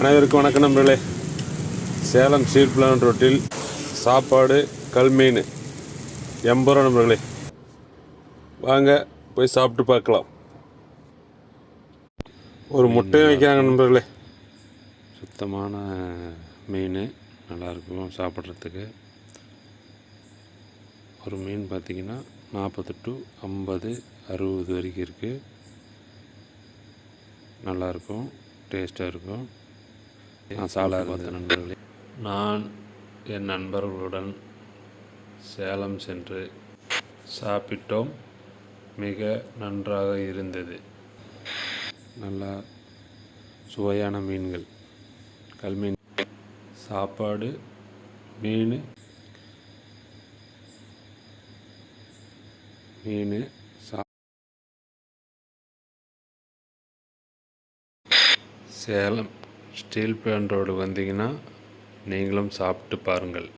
அனைவருக்கும் வணக்கம் நண்பர்களே. சேலம் சீர்பிளான் ரோட்டில் சாப்பாடு கல்மீன் எண்பது ரூபா நண்பர்களே. வாங்க போய் சாப்பிட்டு பார்க்கலாம். ஒரு முட்டையும் வைக்கிறாங்க நண்பர்களே. சுத்தமான மீன் நல்லாயிருக்கும் சாப்பிட்றதுக்கு. ஒரு மீன் பார்த்திங்கன்னா நாற்பது டு ஐம்பது அறுபது வரைக்கும் இருக்குது நல்லாயிருக்கும் டேஸ்ட்டாக இருக்கும். நான் சாலா பார்த்த நண்பர்களே. நான் என் நண்பர்களுடன் சேலம் சென்று சாப்பிட்டோம். மிக நன்றாக இருந்தது. நல்லா சுவையான மீன்கள். கல்மீன் சாப்பாடு மீன். மீன் சா சேலம். ஸ்டீல் பிளான்ட் ரோடு வந்தீங்கன்னா நீங்களும் சாப்பிட்டு பாருங்கள்.